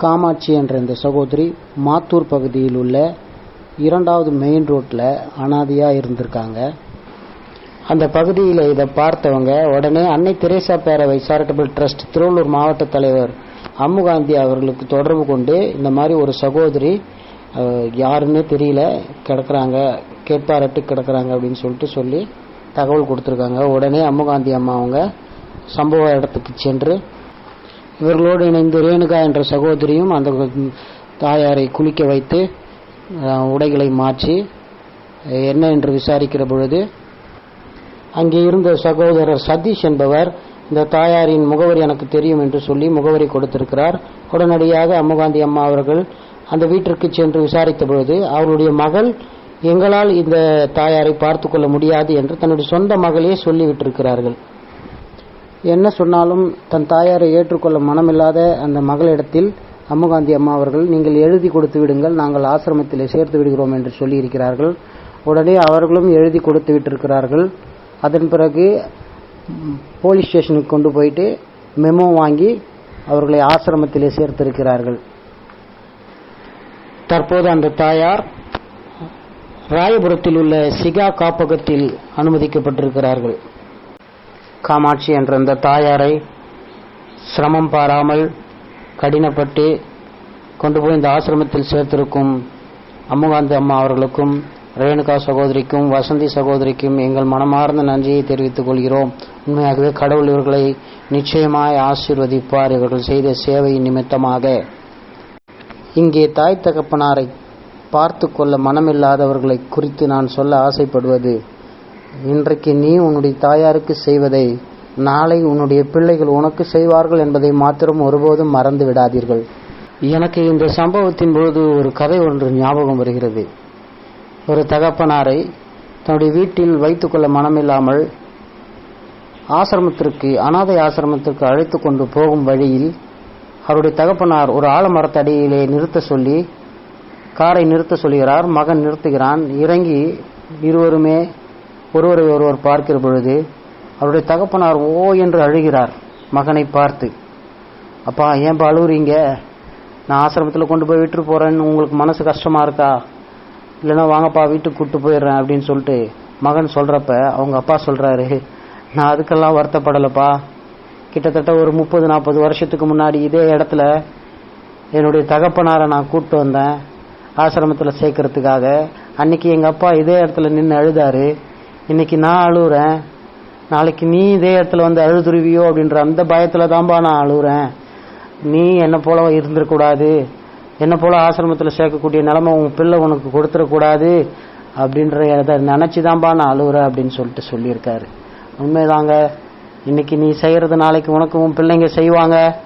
காமாட்சி என்ற இந்த சகோதரி மாத்தூர் பகுதியில் உள்ள இரண்டாவது மெயின் ரோட்டில் அனாதையாக இருந்திருக்காங்க. அந்த பகுதியில் இதை பார்த்தவங்க உடனே அன்னை தெரேசா பேரவை சேரிட்டபிள் ட்ரஸ்ட் திருவள்ளூர் மாவட்ட தலைவர் அம்முகாந்தி அவர்களுக்கு தொடர்பு கொண்டு இந்த மாதிரி ஒரு சகோதரி அஹ், யாருன்னே தெரியல கிடக்குறாங்க கேட்பாரட்டு கிடக்குறாங்க அப்படின்னு சொல்லிட்டு சொல்லி தகவல் கொடுத்துருக்காங்க. உடனே அம்முகாந்தி அம்மா அவங்க சம்பவ இடத்துக்கு சென்று இவர்களோடு இணைந்து ரேணுகா என்ற சகோதரியும் அந்த தாயாரை குளிக்க வைத்து உடைகளை மாற்றி என்ன என்று விசாரிக்கிற பொழுது அங்கே இருந்த சகோதரர் சதீஷ் என்பவர் இந்த தாயாரின் முகவரி எனக்கு தெரியும் என்று சொல்லி முகவரி கொடுத்திருக்கிறார். உடனடியாக அம்முகாந்தி அம்மா அவர்கள் அந்த வீட்டிற்கு சென்று விசாரித்த பொழுது அவருடைய மகள் எங்களால் இந்த தாயாரை பார்த்து கொள்ள முடியாது என்று தன்னுடைய சொந்த மகளையே சொல்லிவிட்டிருக்கிறார்கள். என்ன சொன்னாலும் தன் தாயாரை ஏற்றுக்கொள்ள மனமில்லாத அந்த மகளிடத்தில் அம்முகாந்தி அம்மா அவர்கள் நீங்கள் எழுதி கொடுத்து விடுங்கள் நாங்கள் ஆசிரமத்தில் சேர்த்து விடுகிறோம் என்று சொல்லியிருக்கிறார்கள். உடனே அவர்களும் எழுதி கொடுத்து விட்டிருக்கிறார்கள். அதன் பிறகு போலீஸ் ஸ்டேஷனுக்கு கொண்டு போயிட்டு மெமோ வாங்கி அவர்களை ஆசிரமத்திலே சேர்த்திருக்கிறார்கள். தற்போது அந்த தாயார் ராயபுரத்தில் உள்ள சிகா காப்பகத்தில் அனுமதிக்கப்பட்டிருக்கிறார்கள். காமாட்சி என்ற இந்த தாயாரை சிரமம் பாராமல் கடினப்பட்டு கொண்டு போய் இந்த ஆசிரமத்தில் சேர்த்திருக்கும் அம்முகாந்தி அம்மா அவர்களுக்கும் ரேணுகா சகோதரிக்கும் வசந்தி சகோதரிக்கும் எங்கள் மனமார்ந்த நன்றியை தெரிவித்துக் கொள்கிறோம். உண்மையாகவே கடவுள் இவர்களை நிச்சயமாய் ஆசீர்வதிப்பார் இவர்கள் செய்த சேவையின் நிமித்தமாக. இங்கே தாய் தகப்பனாரை பார்த்து கொள்ள மனமில்லாதவர்களை குறித்து நான் சொல்ல ஆசைப்படுவது இன்றைக்கு நீ உன்னுடைய தாயாருக்கு செய்வதை நாளை உன்னுடைய பிள்ளைகள் உனக்கு செய்வார்கள் என்பதை மாத்திரம் ஒருபோதும் மறந்து விடாதீர்கள். எனக்கு இந்த சம்பவத்தின் போது ஒரு கதை ஒன்று ஞாபகம் வருகிறது. ஒரு தகப்பனாரை தன்னுடைய வீட்டில் வைத்துக்கொள்ள மனமில்லாமல் ஆசிரமத்திற்கு அனாதை ஆசிரமத்திற்கு அழைத்து கொண்டு போகும் வழியில் அவருடைய தகப்பனார் ஒரு ஆலமரத்தடியிலே நிறுத்த சொல்லி காரை நிறுத்த சொல்கிறார் மகன் நிறுத்துகிறான் இறங்கி இருவருமே ஒருவரை ஒருவர் பார்க்கிற பொழுது அவருடைய தகப்பனார் ஓ என்று அழுகிறார். மகனை பார்த்து அப்பா ஏன்பா அழுகுறீங்க நான் ஆசிரமத்தில் கொண்டு போய் விட்டுட்டு போறேன்னு உங்களுக்கு மனசு கஷ்டமா இருக்கா? இல்லைன்னா வாங்கப்பா வீட்டுக்கு கூட்டு போயிடுறேன் அப்படின்னு சொல்லிட்டு மகன் சொல்றப்ப அவங்க அப்பா சொல்றாரு நான் அதுக்கெல்லாம் வருத்தப்படலப்பா. கிட்டத்தட்ட ஒரு முப்பது நாற்பது வருஷத்துக்கு முன்னாடி இதே இடத்துல என்னுடைய தகப்பனாரை நான் கூப்பிட்டு வந்தேன் ஆசிரமத்தில் சேர்க்கறதுக்காக. அன்னைக்கு எங்கள் அப்பா இதே இடத்துல நின்று அழுதாரு. இன்னைக்கு நான் அழுகுறேன் நாளைக்கு நீ இதே இடத்துல வந்து அழுதுருவியோ அப்படின்ற அந்த பயத்துல தான்பா நான் அழுகுறேன் நீ என்ன போல இருந்துடக்கூடாது என்ன போல ஆசிரமத்தில் சேர்க்கக்கூடிய நிலைமை உன் பிள்ளை உனக்கு கொடுத்துடக்கூடாது அப்படின்ற இதை நினைச்சுதான்பா நான் அழுகுறேன் அப்படின்னு சொல்லிட்டு சொல்லியிருக்காரு. உண்மைதாங்க. இன்னைக்கு நீ செய்யறது நாளைக்கு உனக்கு உன் பிள்ளைங்க செய்வாங்க.